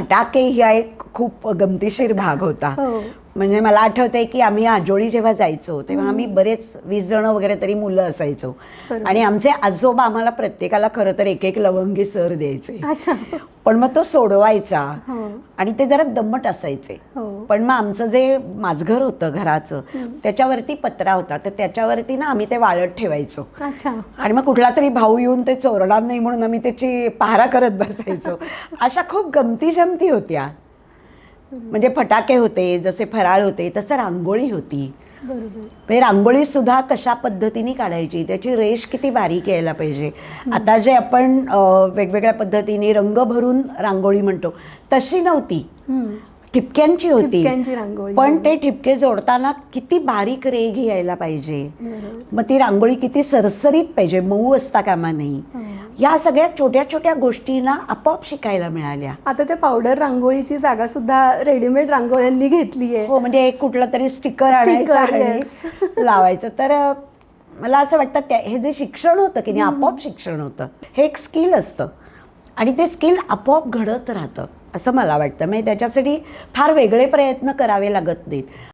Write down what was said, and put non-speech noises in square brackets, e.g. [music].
फटाके ही एक खूप गमतीशीर भाग होता. हो. म्हणजे मला आठवतंय की आम्ही आजोळी जेव्हा जायचो तेव्हा आम्ही बरेच वीस जण वगैरे तरी मुलं असायचो. आणि आमचे आजोबा आम्हाला प्रत्येकाला खरं तर एक एक लवंगी सर द्यायचे. पण मग तो सोडवायचा हो. आणि ते जरा दम्मट असायचे. हो. पण मग आमचं जे माझघर होतं घराचं त्याच्यावरती पत्रा होता. तर त्याच्यावरती ना आम्ही ते वाळत ठेवायचो. आणि मग कुठला तरी भाऊ येऊन ते चोरणार नाही म्हणून आम्ही त्याची पहारा करत बसायचो. [laughs] अशा खूप गमती जमती होत्या. म्हणजे फटाके होते जसे फराळ होते तसं रांगोळी होती. बरोबर. म्हणजे रांगोळी सुद्धा कशा पद्धतीने काढायची? त्याची रेष किती बारीक यायला पाहिजे? आता जे आपण वेगवेगळ्या पद्धतीने रंग भरून रांगोळी म्हणतो तशी नव्हती. ठिपक्यांची होती. पण ते ठिपके जोडताना किती बारीक रेघ यायला पाहिजे. मग ती रांगोळी किती सरसरीत पाहिजे? मऊ असता कामा नाही. या सगळ्या छोट्या छोट्या गोष्टींना आपोआप शिकायला मिळाल्या. आता त्या पावडर रांगोळीची जागा सुद्धा रेडीमेड रांगोळ्यांनी घेतली आहे. हो म्हणजे एक कुठलं तरी स्टिकर आणायचं लावायचं. तर मला असं वाटतं त्या हे जे शिक्षण होतं की नाही आपोआप शिक्षण होतं. हे एक स्किल असतं. आणि ते स्किल आपोआप घडत राहतं असं मला वाटतं. म्हणजे त्याच्यासाठी फार वेगळे प्रयत्न करावे लागत नाहीत.